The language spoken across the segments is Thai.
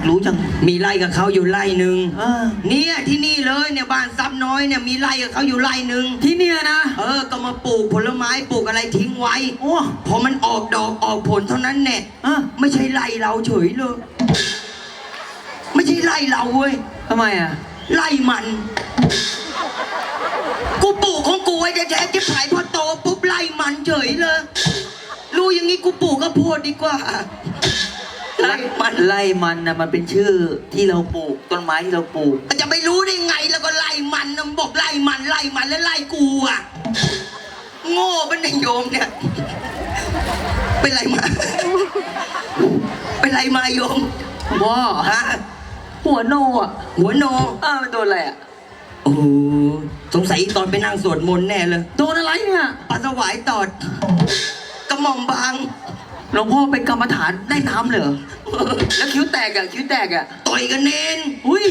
ากรู้จัง มีไร่กับเขาอยู่ไร่หนึ่งเออ เนี่ยที่นี่เลยเนี่ยบ้านซับน้อยเนี่ยมีไร่กับเขาอยู่ไร่หนึ่งที่เนี่ยนะเออก็มาปลูกผลไม้ปลูกอะไรทิ้งไว้ โอ้พอมันออกดอกออกผลเท่านั้นแน่เออไม่ใช่ไร่เราเฉยเลย ไม่ใช่ไร่เราเว้ย ทำไมอะ ไล่มัน กูปลูกของกูไว้แท้ๆจะขายพอโตปุ๊บไล่มันเฉยเลย รู้อย่างงี้กูปลูกก็โพดดีกว่า ไล่มันไล่มันนะมันเป็นชื่อที่เราปลูกต้นไม้ที่เราปลูกจะไปรู้ได้ไงแล้วก็ไล่มันนะมันบอกไล่มันไล่มันแล้วไล่กูอะ โง่เป็นนายโยมเนี่ย เป็นไรมา เป็นไรมาโยมว้าฮะหัวโนอะหัวโนอ้าวมันโดนอะไรอะโอ้โหสงสัยตอนไปนั่งสวดมนต์แน่เลย โดนอะไรเนี่ยปัสสาวะตอดกระหม่อมบาง หลวงพ่อเป็นกรรมฐานได้น้ำเหรอ แล้วคิ้วแตกอะคิ้วแตกอะ ต่อยกันเนนอุ้ย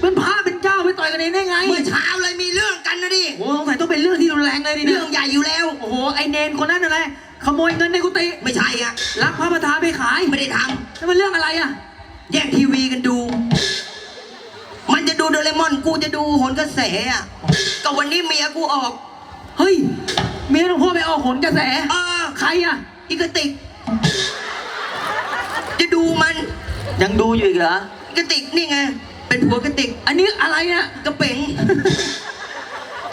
เป็นพระเป็นเจ้าไปต่อยกันเองได้ไงเมื่อเช้าเลยมีเรื่องกันนะดิ โอ้สงสัยต้องเป็นเรื่องที่รุนแรงเลยดิเรื่เนี่อยงใหญ่อยู่แล้ว โอ้โห ไอเนนคนนั้นอะไร ขโมยเงินในกุฏิไม่ใช่อะลักพระประธานไปขายไม่ได้ทนั่นมันเรื่องอะไรอะำแยกทีวีกันดู มันจะดูโดเรมอนกูจะดูโหนกระแสอะก็วันนี้เมียกูออก เฮ้ย เมียหลวงพ่อไปออกผลกระแส เออ ใครอะ อีกระติกจะ ดูมันยังดูอยู่อีกเหรออีกระติกนี่ไง เป็นผัวกระติก อันนี้อะไรอะกระเป๋ง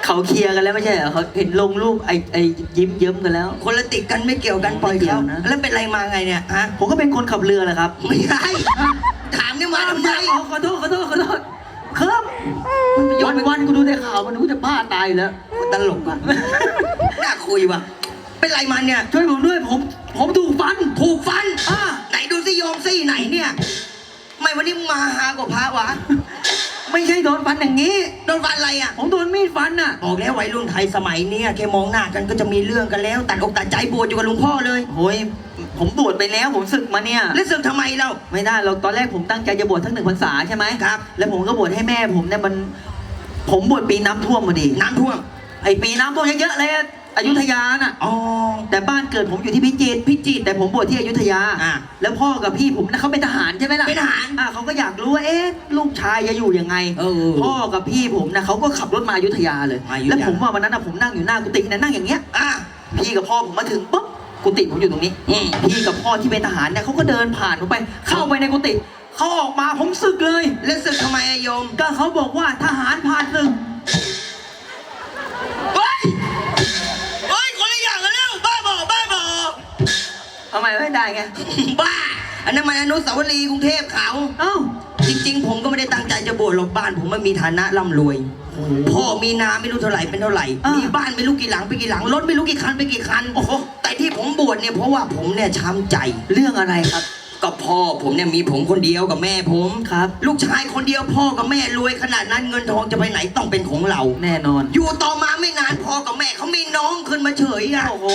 เขาเคลียร์กันแล้วไม่ใช่เหรอเขาเห็นลงรูปไอไอยิ้มเยิ้มกันแล้ว คนละติกกันไม่เกี่ยวกันปล่อยไม่เกี่ยเขาวนะ แล้วเป็นไรมาไงเนี่ยฮะผมก็เป็นคนขับเรือแหละครับไม่ใช่ถามเนี่ยมาทำไมอ๋อขอโทษขอโทษขอโทษครับวันวันๆกูดูในข่าวมันกูจะบ้าตายอยู่แล้วตลกอะน่าคุยว่ะเป็นไรมาเนี่ยช่วยผมด้วยผมผมถูกฟันถูกฟันอ่าไหนดู สิโยมซี่ไหนเนี่ยทำไมวันนี้มึงมาหากว่าพระวะ ไม่ใช่โดนฟันอย่างนี้ โดนฟันอะไรอะ ผมโดนมีดฟันน่ะ บอกแล้ววัยรุ่นไทยสมัยเนี้ยแค่มองหน้ากันก็จะมีเรื่องกันแล้ว ตัดอกตัดใจบวชอยู่กับหลวงพ่อเลย โอ้ยผมบวชไปแล้วผมศึกมาเนี่ย แล้วสึกทำไมเรา ไม่ได้เราตอนแรกผมตั้งใจจะบวชทั้งหนึ่งพรรษาใช่ไหมครับ แล้วผมก็บวชให้แม่ผมเนี่ยมัน ผมบวชปีน้ำท่วมพอดี น้ำท่วม ไอปีน้ำท่วมเยอะๆเลย อะอยุธยาน่ะ อ๋อ แต่บ้านเกิดผมอยู่ที่พิจิตรพิจิตรแต่ผมบวชที่อยุธยา อะแล้วพ่อกับพี่ผมนะเขาเป็นทหารใช่ไหมล่ะเป็นทหาร อะเขาก็อยากรู้ว่าเอ๊ะลูกชายจะอยู่ยังไง เออ พ่อกับพี่ผมนะเขาก็ขับรถมาอยุธยาเลย มาอยุธยา แล้วผมว่าวันนั้นนะผมนั่งอยู่หน้ากุฏินะนั่งอย่างเงี้ย อะ พี่กับพ่อผมมาถึงปุ๊บกุฏิผมอยู่ตรงนี้อืม พี่กับพ่อที่เป็นทหารเนี่ยเขาก็เดินผ่านผมไป เข้าไปในกุฏิเขาออกมาผมสึกเลย แล้วสึกทำไมอะโยม ก็เขาบอกว่าทหาร ไมไม่ได้ไง บ้า อันนั้นมันอนุสาวรีย์กรุงเทพเขา เอ้าจริง ๆ ผมก็ไม่ได้ตั้งใจจะบวชหรอกบ้าน ผมไม่มีฐานะร่ำรวย พ่อมีนาไม่รู้เท่าไหร่เป็นเท่าไหร่อ่ามีมีบ้านไม่รู้กี่หลังไปกี่หลัง รถไม่รู้กี่คันไปกี่คัน โอ้โห แต่ที่ผมบวชเนี่ยเพราะว่าผมเนี่ยช้ำใจ เรื่องอะไรครับ ก็พ่อผมเนี่ยมีผมคนเดียวกับแม่ผมครับ ลูกชายคนเดียวพ่อกับแม่รวยขนาดนั้นเงินทองจะไปไหนต้องเป็นของเรา แน่นอน อยู่ต่อมาไม่นานพ่อกับแม่เขามีน้องขึ้นมาเฉยอะโอ้โห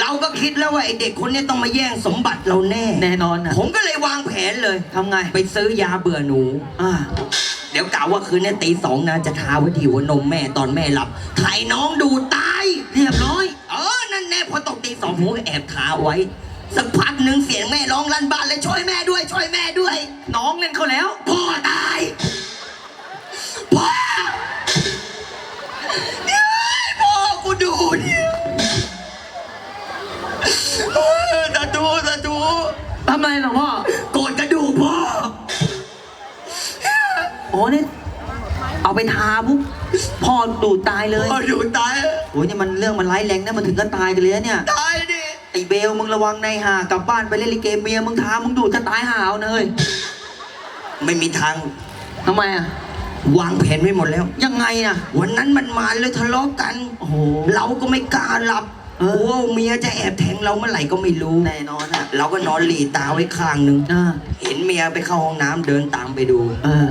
เราก็คิดแล้วว่าไอเด็กคนเนี้ต้องมาแย่งสมบัติเราแน่ แน่นอนนะผมก็เลยวางแผนเลยทำไงไปซื้อยาเบื่อหนู อ่าเดี๋ยวกล่าวว่าคืนนี้ตีสองนะจะทาไว้ที่หัวนมแม่ตอนแม่หลับถ่ายน้องดูตายเรียบร้อย เออนั่นแน่พอตกตีสองผมก็แอบทาไว้ สักพักหนึ่งเสียงแม่ร้องลั่นบ้านำอะไรหรอพ่อ โกรธกระดูกพ่อ โอ้นี่เอาไปทาปุ๊บพ่อดูดตายเลย พ่อดูตาย โอ้ยนี่มันเรื่องมันร้ายแรงนะมันถึงก็ตายกันเลยนะเนี่ย ตายดิ ไอ้เบลมึงระวังในห่ากลับบ้านไปเล่นลิเกเมียมึงทามึงดูดจะตายห่าเอานะเฮ้ยไม่มีทาง ทำไมอะ วางแผนไว้หมดแล้ว ยังไงน่ะวันนั้นมันมาเลยทะเลาะกัน โอ้โห เราก็ไม่กล้าหลับ เออโอ้เมียจะแอบแทงเราเมื่อไหร่ก็ไม่รู้ แน่นอนอะ เราก็นอนหลีตาไว้ข้างหนึ่งอ่า เห็นเมียไปเข้าห้องน้ำเดินตามไปดู เออ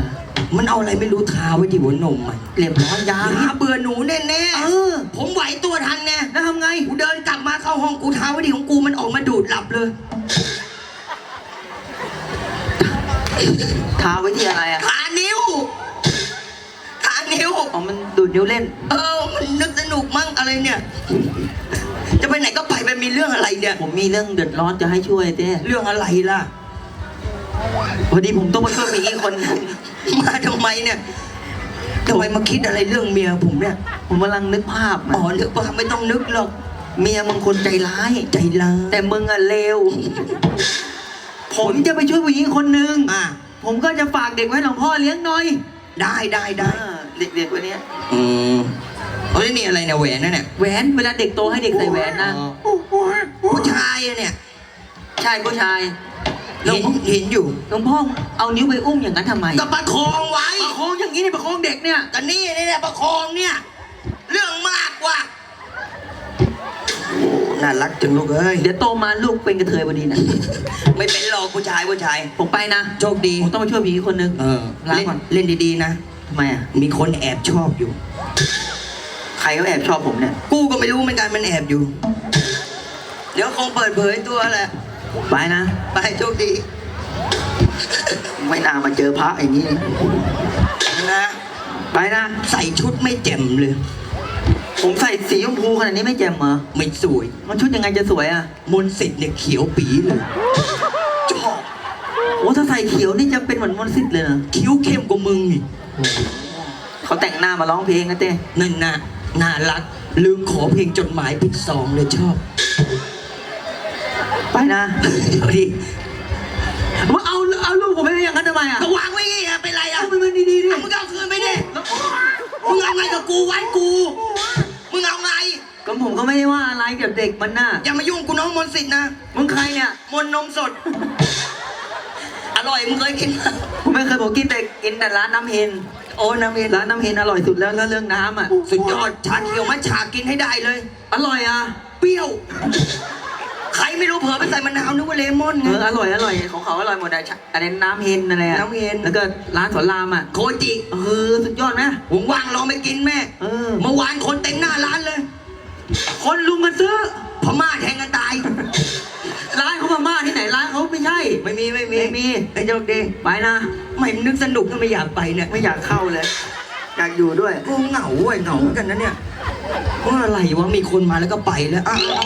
มันเอาอะไรไม่รู้ทาไว้ที่หัวนมมันเรียบร้อยยาหาเบื่อหนูแน่เออ ๆผมไหวตัวทันไงแล้วทำไง กูเดินกลับมาเข้าห้องกูทาไว้ที่ของกูมันออกมาดูดหลับเลย ทาไว้ที่อะไรอะทานิ้วทานิ้ว อ๋อ มันดูดนิ้วเล่น เออมั นนึกสนุกมั่งอะไรเนี่ย จะไปไหนก็ไปไปมีเรื่องอะไรเนี่ย ผมมีเรื่องเดือดร้อนจะให้ช่วยเต้เรื่องอะไรล่ะ พอดีผมต้องมาช่วยผู้หญิงอีกคนนึงมาทำไมเนี่ยทำไมมาคิดอะไรเรื่องเมียผมเนี่ยผมกำลังนึกภาพอ๋อนะนึกว่าไม่ต้องนึกหรอก เมียมึงคนใจร้ายใจร้ายแต่มึงอะเลว ผมจะไปช่วยผู้หญิงคนหนึ่งอะ ผมก็จะฝากเด็กไว้หลวงพ่อเลี้ยงหน่อย ได้ได้ได้ อ่า เด็กๆวันนี้ยอืมเฮ้ยนี่อะไรเนี่ยแหวนนะเนี่ยแหวนเวลาเด็กโตให้เด็กใส่แหวนนะผู้ชายอะเนี่ยใช่ผู้ชายเห็นเห็นอยู่หลวงพ่อเอานิ้วไปอุ้มอย่างนั้นทำไมก็ประคองไว้ประคองอย่างนี้เนี่ยประคองเด็กเนี่ยก็นี่นี่แหละประคองเนี่ย เรื่องมากกว่าน่ารักจังลูกเอ้ยเดี๋ยวโตมาลูกเป็นกระเทยพอดีนะ ไม่เป็นหรอกผู้ชายผู้ชายผมไปนะ โชคดี ผมต้องมาช่วยผู้หญิงคนหนึ่งเออลาเล่นก่อน เล่นดีๆนะทำไมอะ มีคนแอบชอบอยู่ ใครเขาแอบชอบผมเนี่ย กูก็ไม่รู้เหมือนกันมันแอบอยู่ เดี๋ยวคงเปิดเผยตัวแหละ ไปนะ ไปโชคดี ไม่น่ามาเจอพระอย่างนี้นะ ไปนะ ใส่ชุดไม่แจ่มเลย ผมใส่สีชมพูขนาดนี้ไม่แจ่มเหรอ ไม่สวย มันชุดยังไงจะสวยอะ มนต์สิทธิ์เนี่ยเขียวปีเลย อ้ถ้าใส่เขียวนี่จะเป็นเหมือนมนต์สิทธิ์เลยเหรอคิ้วเข้มกว่ามึงอีกเขาแต่งหน้ามาร้องเพลงนะเต้นั่นน่ะน่ารัก ลืมขอเพลงจดหมายผิดซองเลยชอบ ไปนะเดี๋ยวดิมาเอาเอาลูกผมไปอย่างนั้นทำไมอะก็วางไว้ไงเป็นไรอะเอาไปมันดีๆดิเอามึงเอาคืนไปดิมึงเอาไงกับกูไว้กู มึงเอาไง ก็ผมก็ไม่ได้ว่าอะไรกับเด็กมันน่ะอย่ามายุ่งกูน้องมนต์สิทธิ์นะ มึงใครเนี่ย มนต์นมสดอร่อย มึงเคยกินไหมผมไม่เคยผมกินแต่กินแต่ร้านน้ำเฮนโอ้น้ำเย็นร้านน้ำเฮนอร่อยสุดแล้วแล้วเรื่องน้ำอะ สุดยอดชาเขียวมัทฉากินให้ได้เลย อร่อยอะ เปรี้ยว ใครไม่รู้เผลอไปใส่มะนาวนึกว่าเลมอนเอไงออร่อยอร่อยของเขาอร่อยหมดอะชะอะไรน้ำเฮนอะไรอะน้ำเฮน แล้วก็ร้านสอนรามอะโคจิ เออสุดยอดไหมผมว่างลองไปกินแม่ เออเมื่อวานคนเต็มหน้าร้านเลย คนลุมกันซื้อพม่าแทงกันตาย เขาไม่ใช่ไม่มีไม่มีไม่มีไอ้โชคดีไปนะไม่นึกสนุกก็ไม่อยากไปเนี่ยไม่อยากเข้าเลยอยากอยู่ด้วยกูเหงาเว้ยเหงาเหมือนกันนะเนี่ยว่าอะไรวะมีคนมาแล้วก็ไปแล้วอะ